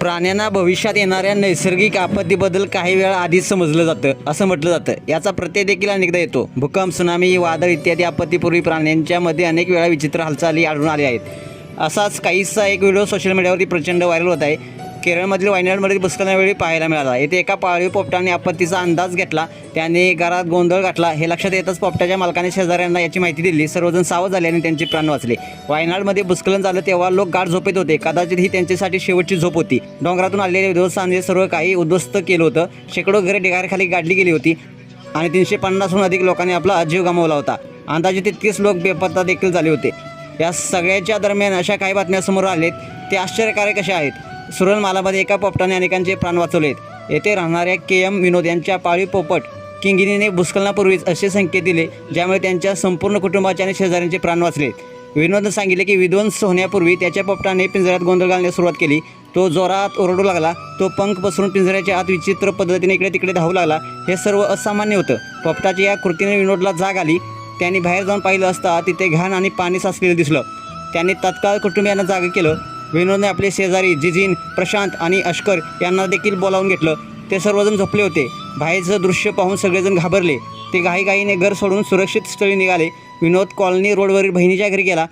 प्राण्यांना भविष्यात येणाऱ्या नैसर्गिक आपत्तीबद्दल काही वेळा आधीच समजलं जातं असं म्हटलं जातं. याचा प्रत्यय देखील अनेकदा येतो. भूकंप सुनामी वादळ इत्यादी आपत्तीपूर्वी प्राण्यांच्या मध्ये अनेक वेळा विचित्र हालचाली आढळून आल्या आहेत. असाच काहीसा एक व्हिडिओ सोशल मीडियावरती प्रचंड व्हायरल होत आहे. केरळमधील वायनाडमध्ये भूस्खलनावेळी पाहायला मिळाला. येथे एका पाळीव पोपटाने आपत्तीचा अंदाज घेतला. त्याने घरात गोंधळ घातला. हे लक्षात येतच पोपटाच्या मालकाने शेजाऱ्यांना याची माहिती दिली. सर्वजण सावध झाले आणि त्यांचे प्राण वाचले. वायनाडमध्ये भूस्खलन झालं तेव्हा लोक गाढ झोपेत होते. कदाचित ही त्यांच्यासाठी शेवटची झोप होती. डोंगरातून आलेल्या विध्वंसाने सर्व काही उद्ध्वस्त केलं होतं. शेकडो घरे ढिगाऱ्याखाली गाडली गेली होती आणि तीनशे पन्नासहून अधिक लोकांनी आपला जीव गमावला होता. अंदाजे तितकेच लोक बेपत्ता देखील झाले होते. या सगळ्याच्या दरम्यान अशा काही बातम्या समोर आलेत. ते आश्चर्यकारक अशा आहेत? सुरणमालामध्ये एका पोपटाने अनेकांचे प्राण वाचवलेत. येथे राहणाऱ्या के एम विनोद यांच्या पाळीव पोपट किंगिनीने भूस्खलनापूर्वीच असे संकेत दिले ज्यामुळे त्यांच्या संपूर्ण कुटुंबाचे आणि शेजाऱ्यांचे प्राण वाचले विनोदनं सांगितले की विध्वंस होण्यापूर्वी त्याच्या पोपटाने पिंजऱ्यात गोंधळ घालण्यास सुरुवात केली. तो जोरात ओरडू लागला. तो पंख पसरून पिंजऱ्याच्या आत विचित्र पद्धतीने इकडे तिकडे धावू लागला. हे सर्व असामान्य होतं. पोपटाच्या या कृतीने विनोदला जाग आली. त्यांनी बाहेर जाऊन पाहिलं असता तिथे घाण आणि पाणी साचलेलं दिसलं. त्यांनी तत्काळ कुटुंबियांना जागं केलं. विनोदने आपले शेजारी जिजीन प्रशांत आणि अश्कर यांना देखील बोलावून घेतलं. ते सर्वजण झोपले होते. बाहेरचं दृश्य पाहून सगळेजण घाबरले. ते घाईघाईने घर सोडून सुरक्षित स्थळी निघाले. विनोद कॉलनी रोडवरील बहिणीच्या घरी गेला.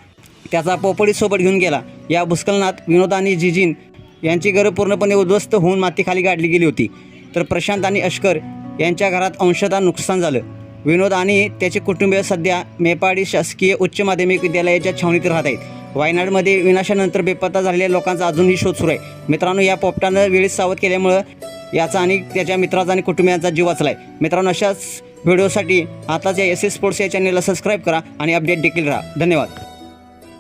त्याचा पोपडीसोबत घेऊन गेला. या भूस्खलनात विनोद आणि जिजीन यांची घरं पूर्णपणे उद्ध्वस्त होऊन मातीखाली गाडली गेली होती. तर प्रशांत आणि अश्कर यांच्या घरात अंशतः नुकसान झालं. विनोद आणि त्याचे कुटुंबीय सध्या मेपाडी शासकीय उच्च माध्यमिक विद्यालयाच्या छावणीत राहत आहेत. वायनाडमध्ये विनाशानंतर बेपत्ता झालेल्या लोकांचा अजूनही शोध सुरू आहे. मित्रांनो या पोपटानं वेळीच सावध केल्यामुळं याचा आणि त्याच्या मित्राचा आणि कुटुंबियांचा जीव वाचला आहे मित्रांनो अशाच व्हिडिओसाठी आताच या एस एस स्पोर्ट्स या चॅनलला सबस्क्राईब करा आणि अपडेट देखील राहा. धन्यवाद.